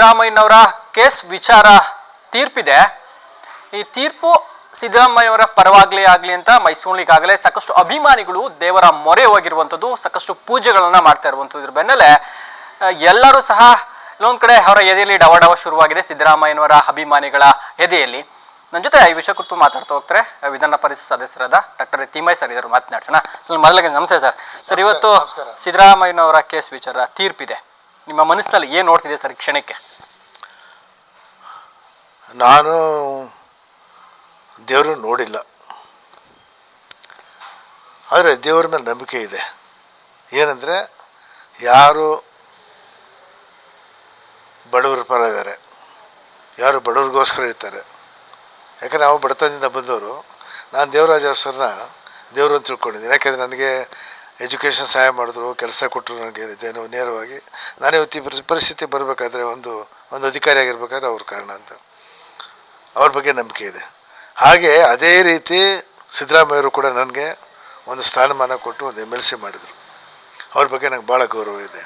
ಸಿದ್ದರಾಮಯ್ಯನವರ ಕೇಸ್ ವಿಚಾರ ತೀರ್ಪಿದೆ. ಈ ತೀರ್ಪು ಸಿದ್ದರಾಮಯ್ಯವರ ಪರವಾಗ್ಲೇ ಆಗಲಿ ಅಂತ ಮೈಸೂರಿಗಾಗಲೇ ಸಾಕಷ್ಟು ಅಭಿಮಾನಿಗಳು ದೇವರ ಮೊರೆ ಹೋಗಿರುವಂಥದ್ದು ಸಾಕಷ್ಟು ಪೂಜೆಗಳನ್ನ ಮಾಡ್ತಾ ಇರುವಂಥದ್ದು ಇದ್ರ ಬೆನ್ನಲ್ಲೇ ಎಲ್ಲರೂ ಸಹ ಇಲ್ಲೊಂದು ಕಡೆ ಅವರ ಎದೆಯಲ್ಲಿ ಡವ ಡವ ಶುರುವಾಗಿದೆ ಸಿದ್ದರಾಮಯ್ಯನವರ ಅಭಿಮಾನಿಗಳ ಎದೆಯಲ್ಲಿ. ನನ್ನ ಜೊತೆ ಈ ವಿಷಯ ಕುರಿತು ಮಾತಾಡ್ತಾ ಹೋಗ್ತಾರೆ ವಿಧಾನ ಪರಿಷತ್ ಸದಸ್ಯರಾದ ಡಾಕ್ಟರ್ ತಿಮ್ಮಯ್ಯ ಸರ್ ಇದ್ರು ಮಾತನಾಡ್ಸೋಣ. ಸರ್ ಮೊದಲಿಗೆ ನಮಸ್ತೆ ಸರ್. ಸರ್ ಇವತ್ತು ಸಿದ್ದರಾಮಯ್ಯನವರ ಕೇಸ್ ವಿಚಾರ ತೀರ್ಪಿದೆ. ನಿಮ್ಮ ಮನಸ್ಸಲ್ಲಿ ಏನು ನೋಡ್ತಿದೆ ಸರ್ ಕ್ಷಣಕ್ಕೆ? ನಾನು ದೇವರು ನೋಡಿಲ್ಲ. ಆದರೆ ದೇವರ ಮೇಲೆ ನಂಬಿಕೆ ಇದೆ. ಏನಂದರೆ ಯಾರು ಬಡವರ ಪರ ಇದ್ದಾರೆ. ಯಾರು ಬಡವ್ರಿಗೋಸ್ಕರ ಇರ್ತಾರೆ. ಯಾಕಂದರೆ ನಾವು ಬಡತನದಿಂದ ಬಂದವರು, ನಾನು ದೇವರಾಜ ಅರಸರನ್ನ ದೇವರು ಅಂತ ತಿಳ್ಕೊಂಡಿದ್ದೀನಿ. ಯಾಕೆಂದರೆ ನನಗೆ ಎಜುಕೇಷನ್ ಸಹಾಯ ಮಾಡಿದ್ರು, ಕೆಲಸ ಕೊಟ್ಟರು ನನಗೆ ನೇರವಾಗಿ. ನಾನೇ ಇವತ್ತು ಪರಿಸ್ಥಿತಿ ಬರಬೇಕಾದ್ರೆ ಒಂದು ಒಂದು ಅಧಿಕಾರಿಯಾಗಿರ್ಬೇಕಾದ್ರೆ ಅವ್ರ ಕಾರಣ ಅಂತ. ಅವ್ರ ಬಗ್ಗೆ ನಂಬಿಕೆ ಇದೆ. ಹಾಗೆ ಅದೇ ರೀತಿ ಸಿದ್ದರಾಮಯ್ಯವರು ಕೂಡ ನನಗೆ ಒಂದು ಸ್ಥಾನಮಾನ ಕೊಟ್ಟು ಒಂದು ಎಂ ಎಲ್ ಸಿ ಮಾಡಿದರು. ಅವ್ರ ಬಗ್ಗೆ ನಂಗೆ ಭಾಳ ಗೌರವ ಇದೆ.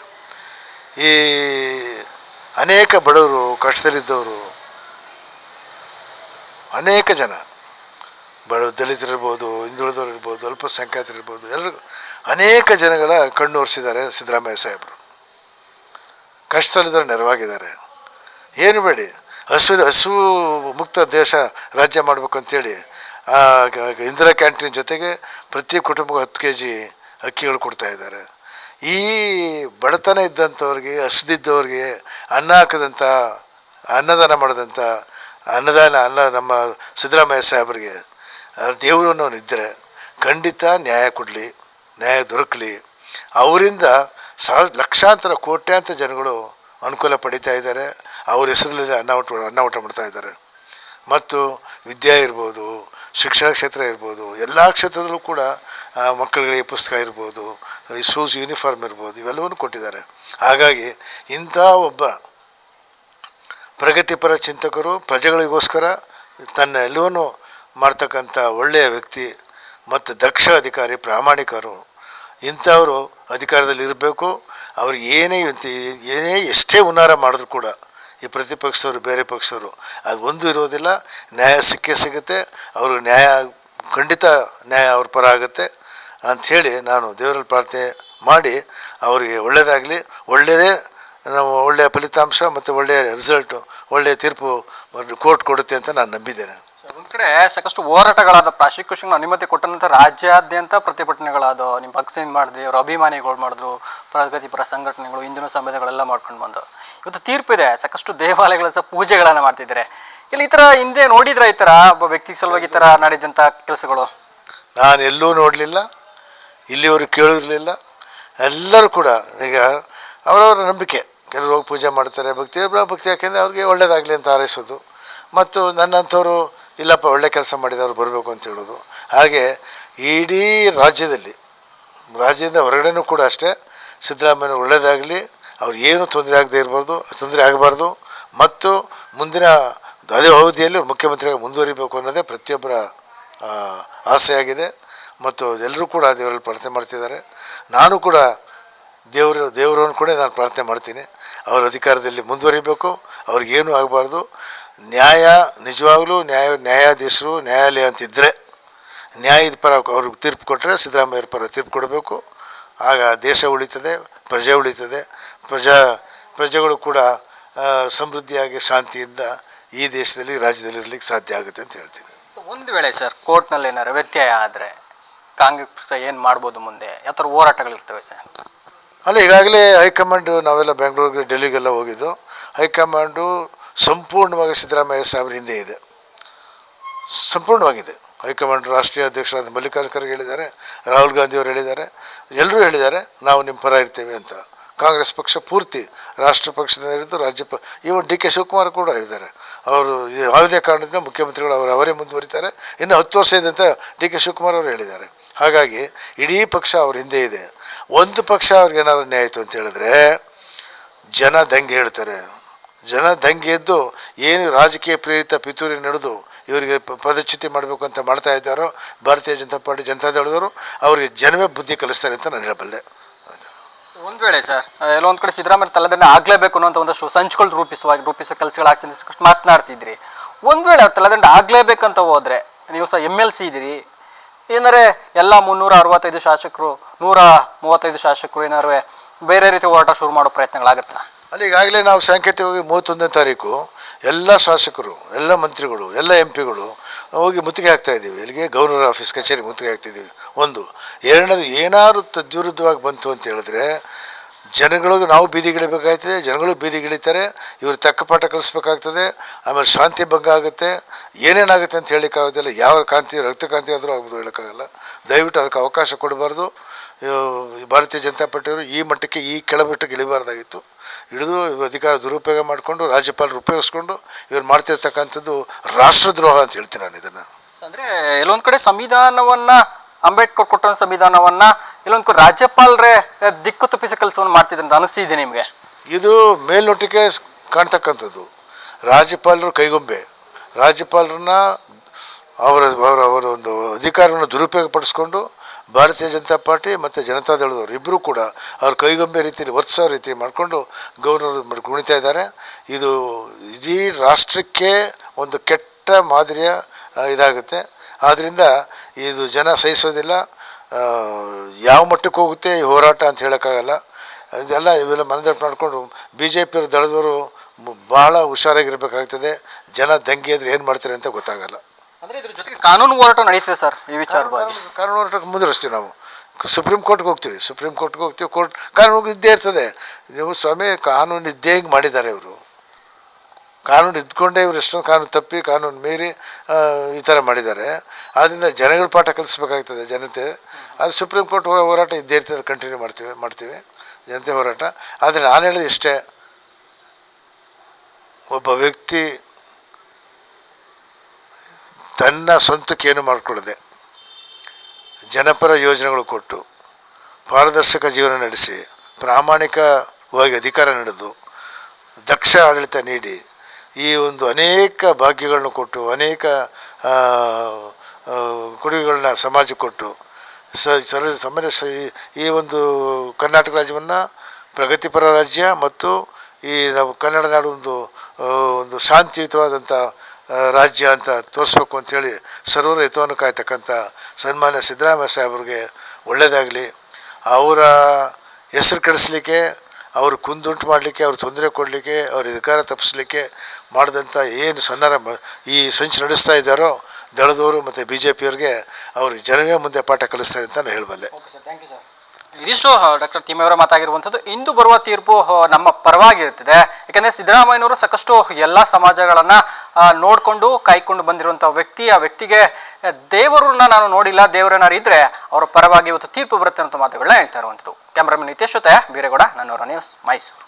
ಈ ಅನೇಕ ಬಡವರು, ಕಷ್ಟದಲ್ಲಿದ್ದವರು, ಅನೇಕ ಜನ, ಬಡ ದಲಿತರಿರ್ಬೋದು ಹಿಂದುಳಿದವರು ಇರ್ಬೋದು ಅಲ್ಪಸಂಖ್ಯಾತರಿರ್ಬೋದು ಎಲ್ಲರಿಗೂ ಅನೇಕ ಜನಗಳ ಕಣ್ಣು ಒರೆಸಿದ್ದಾರೆ ಸಿದ್ದರಾಮಯ್ಯ ಸಾಹೇಬರು. ಕಷ್ಟದಲ್ಲಿದ್ದವರು ನೆರವಾಗಿದ್ದಾರೆ. ಏನು ಬೇಡಿ ಹಸು ಹಸು ಮುಕ್ತ ದೇಶ ರಾಜ್ಯ ಮಾಡಬೇಕು ಅಂತೇಳಿ ಆ, ಇಂದಿರಾ ಕ್ಯಾಂಟೀನ್ ಜೊತೆಗೆ ಪ್ರತಿ ಕುಟುಂಬಕ್ಕೆ ಹತ್ತು ಕೆ ಜಿ ಅಕ್ಕಿಗಳು ಕೊಡ್ತಾ ಇದ್ದಾರೆ. ಈ ಬಡತನ ಇದ್ದಂಥವ್ರಿಗೆ ಹಸಿದಿದ್ದವ್ರಿಗೆ ಅನ್ನ ಹಾಕದಂಥ ಅನ್ನದಾನ ಮಾಡಿದಂಥ ಅನ್ನದಾನ ಅನ್ನ ನಮ್ಮ ಸಿದ್ದರಾಮಯ್ಯ ಸಾಹೇಬರಿಗೆ ದೇವರು ಅನ್ನೋನು ಇದ್ದರೆ ಖಂಡಿತ ನ್ಯಾಯ ಕೊಡಲಿ ನ್ಯಾಯ ದೊರಕಲಿ. ಅವರಿಂದ ಸಾವಿರ ಲಕ್ಷಾಂತರ ಕೋಟ್ಯಾಂತರ ಜನಗಳು ಅನುಕೂಲ ಪಡಿತಾ ಇದ್ದಾರೆ. ಅವ್ರ ಹೆಸರಲ್ಲಿ ಅನ್ನ ಊಟ ಮಾಡ್ತಾ ಇದ್ದಾರೆ. ಮತ್ತು ವಿದ್ಯೆ ಇರ್ಬೋದು, ಶಿಕ್ಷಣ ಕ್ಷೇತ್ರ ಇರ್ಬೋದು, ಎಲ್ಲ ಕ್ಷೇತ್ರದಲ್ಲೂ ಕೂಡ ಮಕ್ಕಳಿಗೆ ಪುಸ್ತಕ ಇರ್ಬೋದು ಶೂಸ್ ಯೂನಿಫಾರ್ಮ್ ಇರ್ಬೋದು, ಇವೆಲ್ಲವನ್ನು ಕೊಟ್ಟಿದ್ದಾರೆ. ಹಾಗಾಗಿ ಇಂಥ ಒಬ್ಬ ಪ್ರಗತಿಪರ ಚಿಂತಕರು, ಪ್ರಜೆಗಳಿಗೋಸ್ಕರ ತನ್ನ ಎಲ್ಲವನ್ನೂ ಮಾಡ್ತಕ್ಕಂಥ ಒಳ್ಳೆಯ ವ್ಯಕ್ತಿ ಮತ್ತು ದಕ್ಷ ಅಧಿಕಾರಿ, ಪ್ರಾಮಾಣಿಕರು, ಇಂಥವರು ಅಧಿಕಾರದಲ್ಲಿ ಇರಬೇಕು ಅವ್ರಿಗೆ ಏನೇ ಏನೇ ಎಷ್ಟೇ ಉನ್ನಾರ ಮಾಡಿದ್ರು ಕೂಡ ಈ ಪ್ರತಿಪಕ್ಷದವರು ಬೇರೆ ಪಕ್ಷದವರು ಅದು ಒಂದು ಇರೋದಿಲ್ಲ. ನ್ಯಾಯ ಸಿಕ್ಕೇ ಸಿಗುತ್ತೆ. ಅವರು ನ್ಯಾಯ, ಖಂಡಿತ ನ್ಯಾಯ ಅವ್ರ ಪರ ಆಗುತ್ತೆ ಅಂಥೇಳಿ ನಾನು ದೇವರಲ್ಲಿ ಪ್ರಾರ್ಥನೆ ಮಾಡಿ ಅವರಿಗೆ ಒಳ್ಳೆಯದಾಗಲಿ ಒಳ್ಳೆಯದೇ ನಾವು ಒಳ್ಳೆಯ ಫಲಿತಾಂಶ ಮತ್ತು ಒಳ್ಳೆಯ ರಿಸಲ್ಟು ಒಳ್ಳೆಯ ತೀರ್ಪು ಕೋರ್ಟ್ ಕೊಡುತ್ತೆ ಅಂತ ನಾನು ನಂಬಿದ್ದೇನೆ. ಒಂದು ಕಡೆ ಸಾಕಷ್ಟು ಹೋರಾಟಗಳಾದ ಪ್ರಾಸಿಕ್ಯೂಷನ್ ಅನುಮತಿ ಕೊಟ್ಟ ನಂತರ ರಾಜ್ಯಾದ್ಯಂತ ಪ್ರತಿಭಟನೆಗಳಾದವು. ನಿಮ್ಮ ಪಕ್ಷದಿಂದ ಮಾಡಿದ್ರಿ, ಅವ್ರ ಅಭಿಮಾನಿಗಳು ಮಾಡಿದ್ರು, ಪ್ರಗತಿಪರ ಸಂಘಟನೆಗಳು, ಹಿಂದಿನ ಸಂಬಂಧಗಳೆಲ್ಲ ಮಾಡ್ಕೊಂಡು ಬಂದು ಇವತ್ತು ತೀರ್ಪಿದೆ ಸಾಕಷ್ಟು ದೇವಾಲಯಗಳ ಸಹ ಪೂಜೆಗಳನ್ನು ಮಾಡ್ತಿದ್ದಾರೆ. ಇಲ್ಲಿ ಈ ಥರ ಹಿಂದೆ ನೋಡಿದ್ರ ಈ ಥರ ಒಬ್ಬ ವ್ಯಕ್ತಿ ಸಲುವಾಗಿ ಈ ಥರ ನಡೆದಂಥ ಕೆಲಸಗಳು? ನಾನು ಎಲ್ಲೂ ನೋಡಲಿಲ್ಲ. ಇಲ್ಲಿವರು ಕೇಳಿರಲಿಲ್ಲ. ಎಲ್ಲರೂ ಕೂಡ ಈಗ ಅವರವರ ನಂಬಿಕೆ. ಕೆಲವರು ಹೋಗಿ ಪೂಜೆ ಮಾಡ್ತಾರೆ. ಭಕ್ತಿ ಒಬ್ಬರ ಭಕ್ತಿ ಯಾಕೆಂದರೆ ಅವ್ರಿಗೆ ಒಳ್ಳೇದಾಗಲಿ ಅಂತ ಹಾರೈಸೋದು. ಮತ್ತು ನನ್ನಂಥವ್ರು, ಇಲ್ಲಪ್ಪ, ಒಳ್ಳೆ ಕೆಲಸ ಮಾಡಿದವರು ಬರಬೇಕು ಅಂತ ಹೇಳೋದು. ಹಾಗೆ ಇಡೀ ರಾಜ್ಯದಲ್ಲಿ, ರಾಜ್ಯದಿಂದ ಹೊರಗಡೆನೂ ಕೂಡ ಅಷ್ಟೇ ಸಿದ್ದರಾಮಯ್ಯ ಒಳ್ಳೆಯದಾಗಲಿ ಅವ್ರು ಏನು ತೊಂದರೆ ಆಗದೆ ಇರಬಾರ್ದು, ತೊಂದರೆ ಆಗಬಾರ್ದು. ಮತ್ತು ಮುಂದಿನ ಅದೇ ಅವಧಿಯಲ್ಲಿ ಮುಖ್ಯಮಂತ್ರಿಯಾಗಿ ಮುಂದುವರಿಬೇಕು ಅನ್ನೋದೇ ಪ್ರತಿಯೊಬ್ಬರ ಆಸೆಯಾಗಿದೆ. ಮತ್ತು ಎಲ್ಲರೂ ಕೂಡ ದೇವರಲ್ಲಿ ಪ್ರಾರ್ಥನೆ ಮಾಡ್ತಿದ್ದಾರೆ. ನಾನು ಕೂಡ ದೇವರು, ದೇವರನ್ನು ಕೂಡ ನಾನು ಪ್ರಾರ್ಥನೆ ಮಾಡ್ತೀನಿ. ಅವರ ಅಧಿಕಾರದಲ್ಲಿ ಮುಂದುವರಿಬೇಕು. ಅವ್ರಿಗೇನು ಆಗಬಾರ್ದು. ನ್ಯಾಯ, ನಿಜವಾಗಲೂ ನ್ಯಾಯ, ನ್ಯಾಯಾಧೀಶರು ನ್ಯಾಯಾಲಯ ಅಂತಿದ್ದರೆ ನ್ಯಾಯದ ಪರ ಅವ್ರಿಗೆ ತೀರ್ಪು ಕೊಟ್ಟರೆ ಸಿದ್ದರಾಮಯ್ಯರ ಪರ ತೀರ್ಪು ಕೊಡಬೇಕು. ಆಗ ದೇಶ ಉಳಿತದೆ ಪ್ರಜೆ ಉಳಿತದೆ. ಪ್ರಜಾ ಪ್ರಜೆಗಳು ಕೂಡ ಸಮೃದ್ಧಿಯಾಗಿ ಶಾಂತಿಯಿಂದ ಈ ದೇಶದಲ್ಲಿ ರಾಜ್ಯದಲ್ಲಿ ಇರಲಿಕ್ಕೆ ಸಾಧ್ಯ ಆಗುತ್ತೆ ಅಂತ ಹೇಳ್ತೀನಿ. ಒಂದು ವೇಳೆ ಸರ್ ಕೋರ್ಟ್ನಲ್ಲಿ ಏನಾರು ವ್ಯತ್ಯಯ ಆದರೆ ಕಾಂಗ್ರೆಸ್ ಏನು ಮಾಡ್ಬೋದು ಮುಂದೆ? ಯಾವ ಥರ ಹೋರಾಟಗಳಿರ್ತವೆ ಸರ್ ಅಲ್ಲ ಈಗಾಗಲೇ ಹೈಕಮಾಂಡ್ ನಾವೆಲ್ಲ ಬೆಂಗಳೂರಿಗೆ ಡೆಲ್ಲಿಗೆಲ್ಲ ಹೋಗಿದ್ದು ಹೈಕಮಾಂಡು ಸಂಪೂರ್ಣವಾಗಿ ಸಿದ್ದರಾಮಯ್ಯ ಸಾಹೇಬ್ರ ಹಿಂದೆ ಇದೆ. ಸಂಪೂರ್ಣವಾಗಿದೆ. ಹೈಕಮಾಂಡ್ ರಾಷ್ಟ್ರೀಯ ಅಧ್ಯಕ್ಷರಾದ ಮಲ್ಲಿಕಾರ್ಜುನ ಖರ್ಗೆ ಹೇಳಿದ್ದಾರೆ, ರಾಹುಲ್ ಗಾಂಧಿ ಅವರು ಹೇಳಿದ್ದಾರೆ ಎಲ್ಲರೂ ಹೇಳಿದ್ದಾರೆ, ನಾವು ನಿಮ್ಮ ಪರ ಇರ್ತೇವೆ ಅಂತ. ಕಾಂಗ್ರೆಸ್ ಪಕ್ಷ ಪೂರ್ತಿ ರಾಷ್ಟ್ರ ಪಕ್ಷದಿಂದ ಹಿಡಿದು ರಾಜ್ಯ ಪ ಇವನ್ ಡಿ ಕೆ ಶಿವಕುಮಾರ್ ಕೂಡ ಇದ್ದಾರೆ ಅವರು ಯಾವುದೇ ಕಾರಣದಿಂದ ಮುಖ್ಯಮಂತ್ರಿಗಳು ಅವರು ಅವರೇ ಮುಂದುವರಿತಾರೆ. ಇನ್ನು ಹತ್ತು ವರ್ಷ ಇದೆ ಅಂತ ಡಿ ಕೆ ಶಿವಕುಮಾರ್ ಅವರು ಹೇಳಿದ್ದಾರೆ. ಹಾಗಾಗಿ ಇಡೀ ಪಕ್ಷ ಅವ್ರ ಹಿಂದೆ ಇದೆ. ಒಂದು ಪಕ್ಷ ಅವ್ರಿಗೆ ಏನಾದರೂ ಅನ್ಯಾಯ ಆಯಿತು ಅಂತ ಹೇಳಿದ್ರೆ ಜನ ದಂಗೆ ಹೇಳ್ತಾರೆ. ಜನ ದಂಗೆ ಎದ್ದು ಏನು ರಾಜಕೀಯ ಪ್ರೇರಿತ ಪಿತೂರಿ ನಡೆದು ಇವರಿಗೆ ಪದಚ್ಯುತಿ ಮಾಡಬೇಕು ಅಂತ ಮಾಡ್ತಾ ಇದ್ದಾರೋ ಭಾರತೀಯ ಜನತಾ ಪಾರ್ಟಿ ಜನತಾದಳದವರು, ಅವರಿಗೆ ಜನವೇ ಬುದ್ಧಿ ಕಲಿಸ್ತಾರೆ ಅಂತ ನಾನು ಹೇಳಬಲ್ಲೆ. ಒಂದು ವೇಳೆ ಸರ್ ಎಲ್ಲೋ ಒಂದು ಕಡೆ ಸಿದ್ದರಾಮಯ್ಯ ತಲೆದಂಡ ಆಗಲೇಬೇಕು ಅನ್ನೋ ಒಂದಷ್ಟು ಸಂಚುಗಳು ರೂಪಿಸುವ ರೂಪಿಸುವ ಕೆಲಸಗಳಾಗ್ತಿದೆ ಮಾತನಾಡ್ತಿದ್ರಿ. ಒಂದು ವೇಳೆ ಅವ್ರು ತಲೆದಂಡ ಆಗಲೇಬೇಕಂತ ಹೋದರೆ, ನೀವು ಸಹ ಎಂ ಎಲ್ ಸಿ ಇದ್ದೀರಿ. ಏನಾರೆ ಎಲ್ಲ ಮುನ್ನೂರ ಅರವತ್ತೈದು ಶಾಸಕರು, ನೂರ ಮೂವತ್ತೈದು ಶಾಸಕರು ಏನಾರು ಬೇರೆ ರೀತಿ ಹೋರಾಟ ಶುರು ಮಾಡೋ ಪ್ರಯತ್ನಗಳಾಗತ್ತಾ? ಅಲ್ಲಿ ಈಗಾಗಲೇ ನಾವು ಸಾಂಕೇತಿಕವಾಗಿ ಮೂವತ್ತೊಂದನೇ ತಾರೀಕು ಎಲ್ಲ ಶಾಸಕರು, ಎಲ್ಲ ಮಂತ್ರಿಗಳು, ಎಲ್ಲ ಎಂ ಪಿಗಳು ಹೋಗಿ ಮುತ್ತಿಗೆ ಹಾಕ್ತಾ ಇದ್ದೀವಿ. ಇಲ್ಲಿಗೆ ಗವರ್ನರ್ ಆಫೀಸ್, ಕಚೇರಿ ಮುತ್ತಿಗೆ ಹಾಕ್ತಿದ್ದೀವಿ ಒಂದು, ಎರಡನೇದು ಏನಾದ್ರು ತದ್ವಿರುದ್ಧವಾಗಿ ಬಂತು ಅಂತ ಹೇಳಿದ್ರೆ ಜನಗಳಿಗೆ ನಾವು ಬೀದಿಗಿಳಿಬೇಕಾಗ್ತದೆ ಜನಗಳು ಬೀದಿಗಿಳಿತಾರೆ ಇವರು ತಕ್ಕ ಪಾಠ ಕಲಿಸ್ಬೇಕಾಗ್ತದೆ, ಆಮೇಲೆ ಶಾಂತಿ ಭಂಗ ಆಗುತ್ತೆ. ಏನೇನಾಗುತ್ತೆ ಅಂತ ಹೇಳಲಿಕ್ಕಾಗೋದಿಲ್ಲ. ಯಾವ ಕಾಂತಿ ರಕ್ತಕಾಂತಿ ಆದರೂ ಆಗ್ಬೋದು ಹೇಳೋಕ್ಕಾಗಲ್ಲ. ದಯವಿಟ್ಟು ಅದಕ್ಕೆ ಅವಕಾಶ ಕೊಡಬಾರ್ದು. ಭಾರತೀಯ ಜನತಾ ಪಾರ್ಟಿಯವರು ಈ ಮಟ್ಟಕ್ಕೆ, ಈ ಕೆಳಮಟ್ಟಕ್ಕೆ ಇಳಿಬಾರ್ದಾಗಿತ್ತು. ಹಿಡಿದು ಅಧಿಕಾರ ದುರುಪಯೋಗ ಮಾಡಿಕೊಂಡು, ರಾಜ್ಯಪಾಲರು ಉಪಯೋಗಿಸ್ಕೊಂಡು ಇವ್ರು ಮಾಡ್ತಿರ್ತಕ್ಕಂಥದ್ದು ರಾಷ್ಟ್ರದ್ರೋಹ ಅಂತ ಹೇಳ್ತೀನಿ ನಾನು ಇದನ್ನು. ಅಂದರೆ ಎಲ್ಲೊಂದು ಕಡೆ ಸಂವಿಧಾನವನ್ನ ಅಂಬೇಡ್ಕರ್ ಕೊಟ್ಟ ಸಂವಿಧಾನವನ್ನ ಇಲ್ಲೊಂದು ರಾಜ್ಯಪಾಲರೇ ದಿಕ್ಕು ತಪ್ಪಿಸೋ ಕೆಲಸವನ್ನು ಮಾಡ್ತಿದ್ರು ಅಂತ ಅನಿಸ್ತಿದೆ ನಿಮಗೆ? ಇದು ಮೇಲ್ನೋಟಕ್ಕೆ ಕಾಣ್ತಕ್ಕಂಥದ್ದು. ರಾಜ್ಯಪಾಲರು ಕೈಗೊಂಬೆ. ರಾಜ್ಯಪಾಲರನ್ನ ಅವರ ಅವರ ಅವರ ಒಂದು ಅಧಿಕಾರವನ್ನು ದುರುಪಯೋಗ ಪಡಿಸ್ಕೊಂಡು ಭಾರತೀಯ ಜನತಾ ಪಾರ್ಟಿ ಮತ್ತು ಜನತಾದಳದವರು ಇಬ್ಬರೂ ಕೂಡ ಅವ್ರ ಕೈಗೊಂಬೆ ರೀತಿಯಲ್ಲಿ ವರ್ತಿಸೋ ರೀತಿ ಮಾಡಿಕೊಂಡು ಗೌರವ ಕುಣಿತಾ ಇದ್ದಾರೆ. ಇದು ಇಡೀ ರಾಷ್ಟ್ರಕ್ಕೆ ಒಂದು ಕೆಟ್ಟ ಮಾದರಿಯ ಇದಾಗುತ್ತೆ. ಆದ್ದರಿಂದ ಇದು ಜನ ಸಹಿಸೋದಿಲ್ಲ ಯಾವ ಮಟ್ಟಕ್ಕೆ ಹೋಗುತ್ತೆ ಈ ಹೋರಾಟ ಅಂತ ಹೇಳೋಕ್ಕಾಗಲ್ಲ. ಇದೆಲ್ಲ ಇವೆಲ್ಲ ಮನದಟ್ಟು ಮಾಡಿಕೊಂಡು ಬಿ ಜೆ ಪಿಯವ್ರ ದಳದವರು ಭಾಳ ಹುಷಾರಾಗಿರ್ಬೇಕಾಗ್ತದೆ. ಜನ ದಂಗೆ ಅಂದರೆ ಏನು ಮಾಡ್ತಾರೆ ಅಂತ ಗೊತ್ತಾಗಲ್ಲ. ಅಂದ್ರೆ ಇದ್ರ ಜೊತೆಗೆ ಕಾನೂನು ಹೋರಾಟ ನಡೀತದೆ ಸರ್ ಈ ವಿಚಾರವಾಗಿ. ಕಾನೂನು ಹೋರಾಟಕ್ಕೆ ಮುಂದುವರಿಸ್ತೀವಿ ನಾವು. ಸುಪ್ರೀಂ ಕೋರ್ಟ್ಗೆ ಹೋಗ್ತೀವಿ ಸುಪ್ರೀಂ ಕೋರ್ಟ್ಗೆ ಹೋಗ್ತೀವಿ ಕೋರ್ಟ್ ಕಾನೂನು ಇದ್ದೇ ಇರ್ತದೆ. ನೀವು ಸ್ವಾಮಿ ಕಾನೂನು ಇದ್ದೇ ಹಿಂಗೆ ಮಾಡಿದ್ದಾರೆ ಇವರು. ಕಾನೂನು ಇದ್ಕೊಂಡೇ ಇವರು ಎಷ್ಟೊಂದು ಕಾನೂನು ತಪ್ಪಿ ಕಾನೂನು ಮೀರಿ ಈ ಥರ ಮಾಡಿದ್ದಾರೆ. ಆದ್ದರಿಂದ ಜನಗಳ ಪಾಠ ಕಲಿಸ್ಬೇಕಾಗ್ತದೆ ಜನತೆ. ಅದು ಸುಪ್ರೀಂ ಕೋರ್ಟ್ ಹೋರಾಟ ಇದ್ದೇ ಇರ್ತದೆ ಕಂಟಿನ್ಯೂ ಮಾಡ್ತೀವಿ ಮಾಡ್ತೀವಿ. ಜನತೆ ಹೋರಾಟ. ಆದರೆ ನಾನು ಹೇಳೋದು ಇಷ್ಟೇ, ಒಬ್ಬ ವ್ಯಕ್ತಿ ತನ್ನ ಸ್ವಂತಕ್ಕೇನು ಮಾಡಿಕೊಡದೆ, ಜನಪರ ಯೋಜನೆಗಳು ಕೊಟ್ಟು ಪಾರದರ್ಶಕ ಜೀವನ ನಡೆಸಿ, ಪ್ರಾಮಾಣಿಕವಾಗಿ ಅಧಿಕಾರ ನಡೆದು, ದಕ್ಷ ಆಡಳಿತ ನೀಡಿ ಈ ಒಂದು ಅನೇಕ ಭಾಗ್ಯಗಳನ್ನು ಕೊಟ್ಟು, ಅನೇಕ ಕೊಡುಗೆಗಳನ್ನ ಸಮಾಜಕ್ಕೆ ಕೊಟ್ಟು ಸರ, ಸಾಮಾನ್ಯ ಈ ಒಂದು ಕರ್ನಾಟಕ ರಾಜ್ಯವನ್ನು ಪ್ರಗತಿಪರ ರಾಜ್ಯ ಮತ್ತು ಈ ನಾವು ಕನ್ನಡ ನಾಡು ಒಂದು ಒಂದು ಶಾಂತಿಯುತವಾದಂಥ ರಾಜ್ಯ ಅಂತ ತೋರಿಸ್ಬೇಕು ಅಂಥೇಳಿ ಸರ್ವರ ಹಿತವನ್ನು ಕಾಯ್ತಕ್ಕಂಥ ಸನ್ಮಾನ್ಯ ಸಿದ್ದರಾಮಯ್ಯ ಸಾಹೇಬ್ರಿಗೆ ಒಳ್ಳೆಯದಾಗಲಿ. ಅವರ ಹೆಸರು ಕೆಡಿಸ್ಲಿಕ್ಕೆ ಅವರು ಕುಂದುಂಟು ಮಾಡಲಿಕ್ಕೆ, ಅವ್ರು ತೊಂದರೆ ಕೊಡಲಿಕ್ಕೆ, ಅವ್ರ ಅಧಿಕಾರ ತಪ್ಪಿಸ್ಲಿಕ್ಕೆ ಮಾಡಿದಂಥ ಏನು ಸನ್ನಾರ ಈ ಸಂಚು ನಡೆಸ್ತಾ ಇದ್ದಾರೋ, ದಳದವರು ಮತ್ತು ಬಿ ಜೆ ಪಿಯವ್ರಿಗೆ ಅವ್ರಿಗೆ ಜನವೇ ಮುಂದೆ ಪಾಠ ಕಲಿಸ್ತಾರೆ ಅಂತ ನಾನು ಹೇಳಬಲ್ಲೆ ಇದಿಷ್ಟು ಡಾಕ್ಟರ್ ತಿಮ್ಮೆಯವರ ಮಾತಾಗಿರುವಂಥದ್ದು. ಇಂದು ಬರುವ ತೀರ್ಪು ನಮ್ಮ ಪರವಾಗಿರುತ್ತದೆ. ಯಾಕಂದರೆ ಸಿದ್ದರಾಮಯ್ಯನವರು ಸಾಕಷ್ಟು ಎಲ್ಲ ಸಮಾಜಗಳನ್ನು ನೋಡಿಕೊಂಡು, ಕಾಯ್ಕೊಂಡು ಬಂದಿರುವಂಥ ವ್ಯಕ್ತಿ, ಆ ವ್ಯಕ್ತಿಗೆ ದೇವರನ್ನ ನಾನು ನೋಡಿಲ್ಲ, ದೇವರನ್ನಾರು ಇದ್ದರೆ ಅವರ ಪರವಾಗಿ ಇವತ್ತು ತೀರ್ಪು ಬರುತ್ತೆ ಅಂತ ಮಾತುಗಳನ್ನ ಹೇಳ್ತಾ ಇರುವಂಥದ್ದು. ಕ್ಯಾಮ್ರಾಮನ್ ನಿತೇಶ್ ಜೊತೆ, ಬೀರೇಗೌಡ ನನ್ನವರ ನ್ಯೂಸ್, ಮೈಸೂರು.